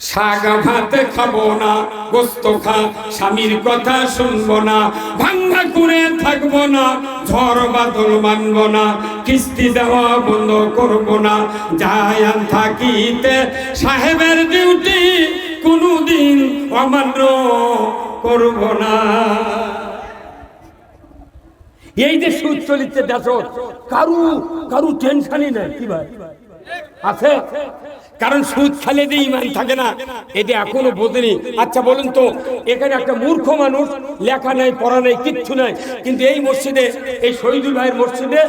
শাক ভাত খাব না, গোস্ত খা স্বামীর কথা শুনব না, ভাঙ্গা করে থাকব না, ঝড় বাদল মানবো না, কিস্তি দেওয়া বন্ধ করব না যায়ান থাকিতে সাহেবের ডিউটি কোনোদিন অমান্য করব না। এই যে সুদ চলিতে দেখো, কারু কারু টেনশনই নাই, কি ভাই? আছে? কারণ সুদ খেলে দিয়ে ইমান থাকে না। এটা এখনও বোঝেনি। আচ্ছা বলুন তো, এখানে একটা মূর্খ মানুষ, লেখা নাই, পড়া নাই, কিচ্ছু নাই, কিন্তু এই মসজিদে, এই শহীদুল ভাইয়ের মসজিদে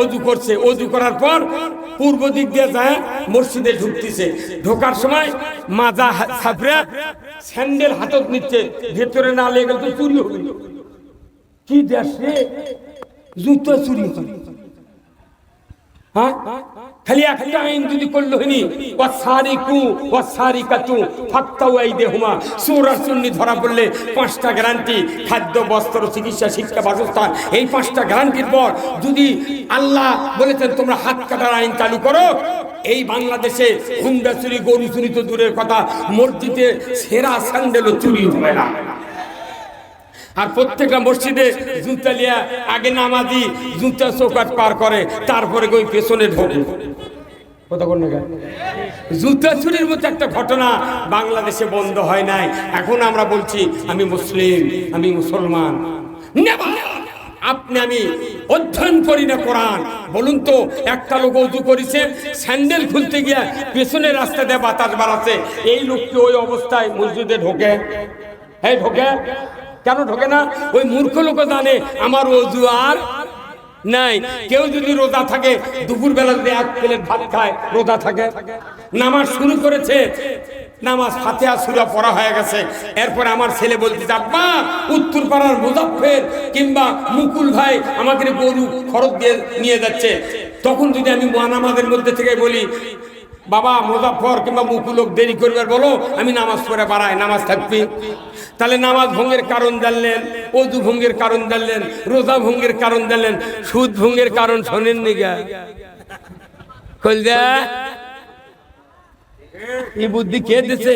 অজু করছে। অজু করার পর পূর্ব দিক দিয়ে যায়, মসজিদে ঢুকতেছে। ঢোকার সময় মাজা ছাপড়ে স্যান্ডেল হাতত নিচ্ছে। ভেতরে না লেগে তো চুরি হবে কি দেশ রে? জুতো চুরি হয় হ্যাঁ? আইন যদি করল ধরা পড়লে পাঁচটা গ্যারান্টি খাদ্য, বস্ত্র, চিকিৎসা এই পাঁচটা গ্যারান্টির পর যদি আল্লাহ বলেছেন, তোমরা হাত কাটার আইন চালু করো, এই বাংলাদেশে হুন্ডা চুরি, গরু চুরি তো দূরের কথা, মসজিদে সেরা স্যান্ডেলও চুরি হয় না। আর প্রত্যেকটা মসজিদে জুতা লিয়া আগে নামাজি, জুতা চৌকাট পার করে, তারপরে ওই পেছনে ঢোকে। জুতা চুরির মতো একটা ঘটনা বাংলাদেশে বন্ধ হয় নাই। এখন আমরা বলছি, আমি মুসলিম, আমি মুসলমান। আপনি আমি অধ্যয়ন করি না কোরআন। বলুন তো, একটা লোক উজু করেছে, স্যান্ডেল খুলতে গিয়া পেছনে রাস্তা দিয়ে বাতাস বাড়াচ্ছে। এই লোকটি ওই অবস্থায় মসজিদে ঢোকে। হ্যাঁ ঢোকে। কেন ঢোকে না? ওই মূর্খ লোক জানে আমার অজু আর নাই। কেউ যদি রোজা থাকে দুপুর বেলা যদি এক প্লেট ভাত খায়, রোজা থাকে। নামাজ শুরু করেছে, নামাজ ফাতেহা, সুরা পড়া হয়ে গেছে। এরপর আমার ছেলে বলতে আব্বা উত্তর পাড়ার মুজাফফের কিংবা মুকুল ভাই আমাদের গরু খরচ দিয়ে নিয়ে যাচ্ছে। তখন যদি আমি নামাজের মধ্যে থেকে বলি বাবা মুজাফর কিংবা মুকুলক দেরি করবার বলো, আমি নামাজ পড়ে বাড়াই, নামাজ থাকবি। তাহলে নামাজ ভঙ্গের কারণ জানলেন, অজু ভঙ্গের কারণ জানলেন, রোজা ভঙ্গের কারণ জানলেন, সুদ ভঙ্গের কারণ শোনেন নিগা কলজা এই বুদ্ধি কে দিছে?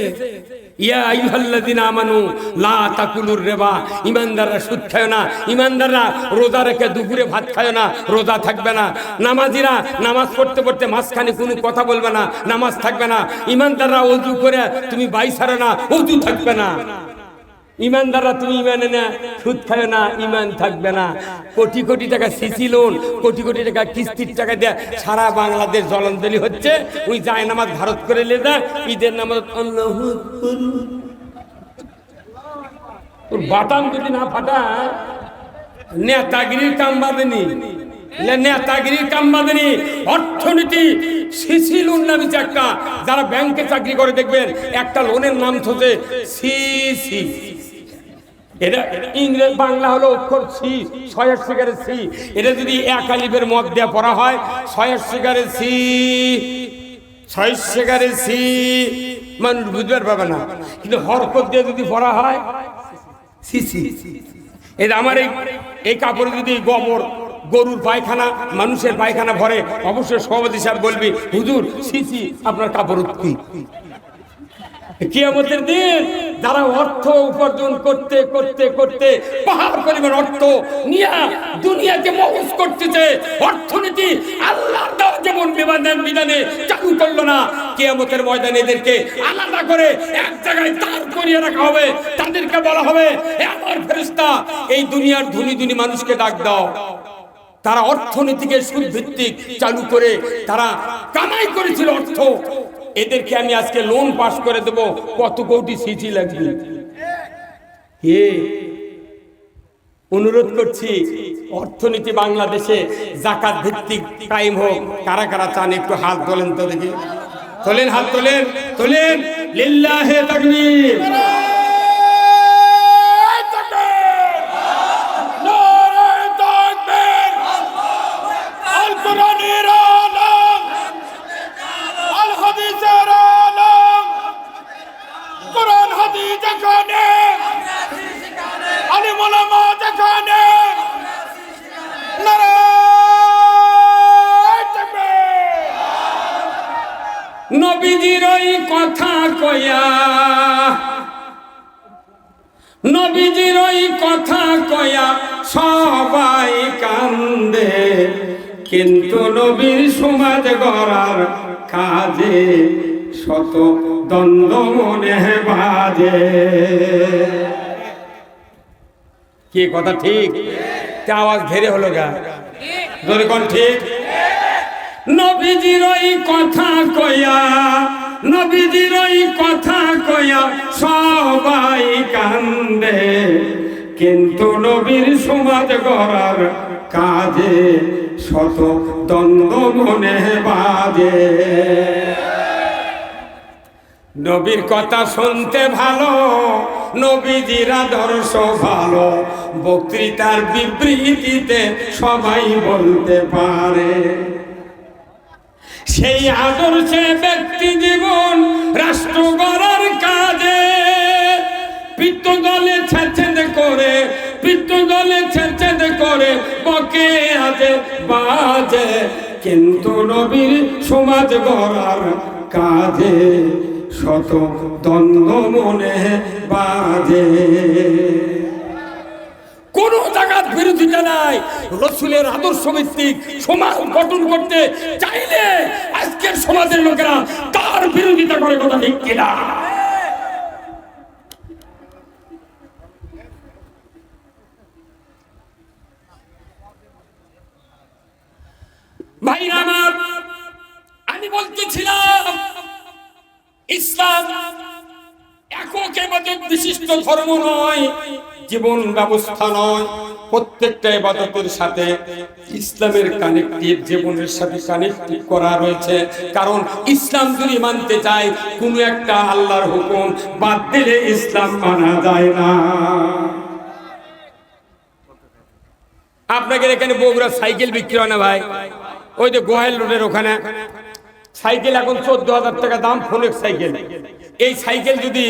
ইমানদাররা সুদ না। রোজা রেখে দুপুরে ভাত খায় না। রোজা থাকবে না। নামাজিরা নামাজ পড়তে পড়তে মাঝখানে কোনো কথা বলবে না। নামাজ থাকবে না। করে তুমি বাই ছাড়ো না, অজু থাকবে না। ইমানদাররা তুমি ইমানে না সুদ খায় না, ইমান থাকবে না। কোটি কোটি টাকা সিসি লোন, কোটি কোটি টাকা কিস্তির টাকা দেয়া সারা বাংলাদেশ জলাঞ্জলি হচ্ছে। ওই যায় নামাজ ভারত করে লে দেয় ঈদের নামাজ আল্লাহু। তোর বাটাম যদি না ফাটা নেতাগিরির কাম বাঁধেনি নেতাগিরির কাম বাঁধেনি অর্থনীতি, সিসি লোন নামে একটা। যারা ব্যাংকে চাকরি করে দেখবেন, একটা লোনের নাম হচ্ছে সিসি। এটা ইংরেজ বাংলা হলো অক্ষর সি ছয়ের শিকারে সি এটা যদি এক আলিফের মত দিয়ে পড়া হয়, ছয়ের শিকারে সি ছয় শিকারে সি মানুষ বুঝতে পারবে না। কিন্তু হরকত দিয়ে যদি পড়া হয় সি সি এটা আমার এই এই কাপড়ে যদি গোবর গরুর পায়খানা, মানুষের পায়খানা ভরে, অবশ্যই সভাপতি সাহেব বলবি, হুজুর সি সি আপনার কাপড় কি কিয়ামতের দিন যারা অর্থ উপার্জন করতে করতে করতে পাহাড় পরিমাণ অর্থ নিয়ে দুনিয়াকে মহস করতেছে, অর্থনীতি আল্লাহর দেওয়া যেমন বিধান বিধানে চালু করল না, কিয়ামতের ময়দানে এদেরকে আলাদা করে এক জায়গায় দাঁড় করিয়ে রাখা হবে, তাদেরকে বলা হবে "হে আমার ফেরেশতা, এই দুনিয়ার ধনী ধনী মানুষকে ডাক দাও। তারা অর্থনীতিকে সুদ ভিত্তিক চালু করে তারা কামাই করেছিল অর্থ। এদেরকে আমি আজকে লোন পাস করে দেব। কত কোটি সিসি লাগবে? অনুরোধ করছি, অর্থনীতি বাংলাদেশে জাকাত ভিত্তিক টাইম হোক। কারা কারা চান একটু হাত তোলেন তো দেখি। তোলেন, হাত তোলেন তোলেন। লিল্লাহে তাকবীর। কান্দে, কিন্তু নবীর সমাজ গড়ার কাজে শত দ্বন্দ্ব মনে বাজে। কি কথা ঠিক? আওয়াজ ধেরে হলো গা। ধরে কোন ঠিক? নবীজির ওই কথা কয়া নবীজির ওই কথা কয়া সবাই কান্দে, কিন্তু নবীর সমাজ গড়ার কাজে শত দ্বন্দ্ব মনে বাজে। নবীর কথা শুনতে ভালো, নবীজির আদর্শ ভালো, বক্তৃতার বিবৃতিতে সবাই বলতে পারে। সেই আদর্শে ব্যক্তি জীবন রাষ্ট্র গড়ার কাজে পিত্ত দলে ছেঁচেদ করে পিত্ত দলে ছেঁচেদ করে, বকে আজে বাজে। কিন্তু নবীর সমাজ গড়ার কাজে শত দ্বন্দ্ব মনে বাজে কোন জায়গার বিরোধিতা নাই। রসুলের আদর্শ ভিত্তিক সমাজ গঠন করতে চাইলে আজকের সমাজের লোকেরা তার বিরোধিতা করে কথা ঠিক কিনা ভাই আমার আমি বলতেছিলাম ইসলাম একক এবাদত বিশিষ্ট ধর্ম নয়, জীবন ব্যবস্থা নয়, প্রত্যেকটা এবাদতের সাথে ইসলামের কানেক্টিভ জীবনের সাথে কানেক্টিভ করা রয়েছে। কারণ ইসলাম যদি মানতে চায়, কোনো একটা আল্লাহর হুকুম বাদ দিলে ইসলাম মানা যায় না। আপনাদের এখানে বগুড়া সাইকেল বিক্রি হয় না ভাই? ওই যে গোহাইল রোডের ওখানে। সাইকেল এখন চোদ্দ হাজার টাকা দাম ফোনের সাইকেল। এই সাইকেল যদি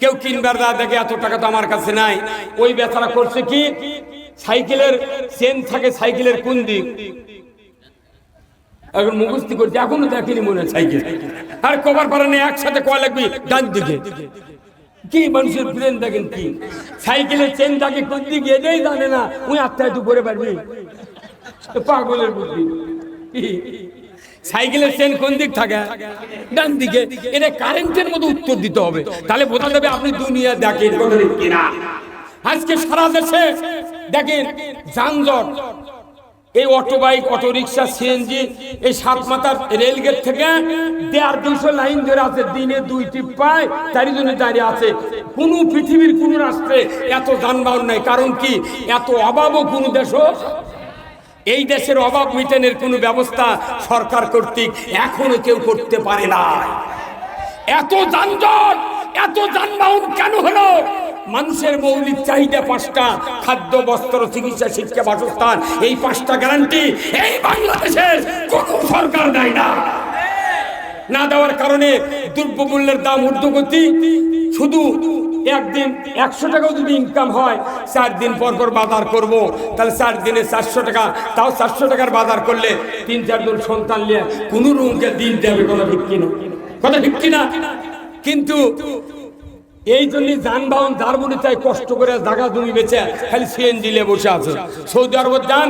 কেউ কিনবার না দেখে, এত টাকা তো আমার কাছে নাই। ওই বেচারা করছে কি? সাইকেলের চেন থাকে সাইকেলের কোন দিক? এখন মুখস্থি করছে, এখনও দেখিনি মনে সাইকেল। আর কবার পারে না, একসাথে কয় লাগবে, ডান দিকে। কি মানুষের ব্রেন দেখেন কি? সাইকেলের চেন থাকে কোন দিকে? এটাই জানে না। ওই আত্মায় করে পারবি পাগলের বুদ্ধি? সাইকেলের চেন কোন দিক থাকে? ডান দিকে। এটা কারেন্টের মতো উত্তর দিতে হবে। তাহলে বোঝা যাবে আপনি দুনিয়া দেখেন কিনা। আজকে সারা দেশে দেখেন যানজট। এই auto bike auto rickshaw CNG এই সাত মাথার রেলগেট থেকে দেড় দুশো লাইন ধরে আছে। দিনে দুইটি পায় চারিজনে দাঁড়িয়ে আছে। কোনো পৃথিবীর কোনো রাষ্ট্রে এত যানবাহন নাই। কারণ কি? এত অভাবও কোনো দেশও এই দেশের অভাব মিটানের কোনো ব্যবস্থা সরকার কর্তৃক এখনও কেউ করতে পারে না এত যানজট, এত যানবাহন কেন হলো? মানুষের মৌলিক চাহিদা পাঁচটা, খাদ্য, বস্ত্র, চিকিৎসা, শিক্ষা, বাসস্থান, এই পাঁচটা গ্যারান্টি এই বাংলাদেশের কোন সরকার দেয় না। না দেওয়ার কারণে দ্রব্যমূল্যের দাম ঊর্ধ্বগতি, শুধু একদিন একশো টাকাও যদি ইনকাম হয়, চার দিন পর পর বাজার করব। তাহলে চার দিনে চারশো টাকা, তাও চারশো টাকার বাজার করলে তিন চারজন সন্তান নিয়ে কোনো রুমকে দিন দেবে, কথা ঠিক কিনা? কথা ঠিক কিনা? কিন্তু এই জন্য যানবাহন, যার মনে চাই কষ্ট করে জায়গা জমি বেচে, খালি সিএনজি নিয়ে বসে আছে। সৌদি আরব যান,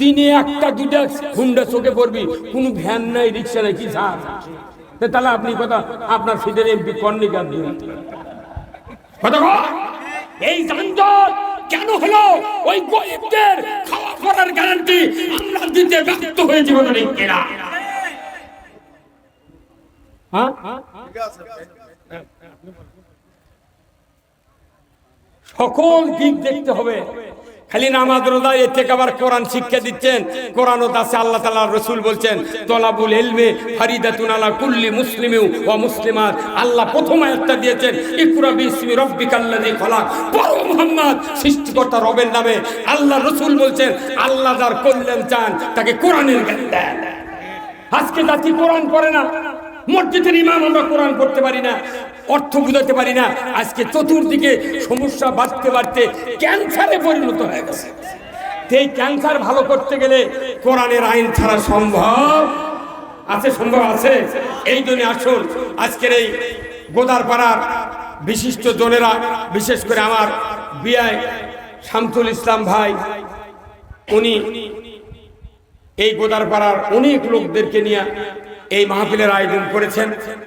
দিনে একটা দুটা হুন্ডা চোখে পড়বি, কোনো ভ্যান নাই, রিক্সা নাই, কি তাহলে আপনি কথা, আপনার সিটের এমপি কর্ণিকার দিন? এই যানজট কেন হলো? ওই গরিবদের খাওয়া পড়ার গ্যারান্টি আমরা দিতে ব্যর্থ হয়ে জীবন হ্যাঁ? সকল দিক দেখতে হবে। খালি নামাজ রোজা, এর থেকে আবার কোরআন শিক্ষা দিচ্ছেন। কোরআন ও দাসে আল্লাহ তাআলা রসুল বলছেন, তলাবুল ইলমে ফারিদাতুন আলা কুল্লি মুসলিমিউ ওয়া মুসলিমাত। আল্লাহ প্রথম আয়াতটা দিয়েছেন, ইকরা বিসমি রাব্বিকাল্লাযী খলাক। পড়ো মুহাম্মদ, সৃষ্টিকর্তা রবের নামে আল্লাহ রসুল বলছেন, আল্লাহ যার কল্যাণ চান, তাকে কোরআনের জ্ঞান দেন। আজকে জাতি কোরআন পড়ে না। মসজিদের ইমাম আমরা কোরআন করতে পারি না, অর্থ বুঝাতে পারি না। আজকে চতুর্দিকে সমস্যা বাড়তে বাড়তে ক্যান্সারে পরিণত হয়ে গেছে। এই ক্যান্সার ভালো করতে গেলে কোরআনের আইন ছাড়া সম্ভব? আছে সম্ভব আছে? এই জন্য আসুন, আজকের এই গোদারপাড়ার বিশিষ্ট জনেরা, বিশেষ করে আমার বিআই শামসুল ইসলাম ভাই, উনি এই গোদারপাড়ার অনেক লোকদেরকে নিয়ে এই মাহফিলের আয়োজন করেছেন।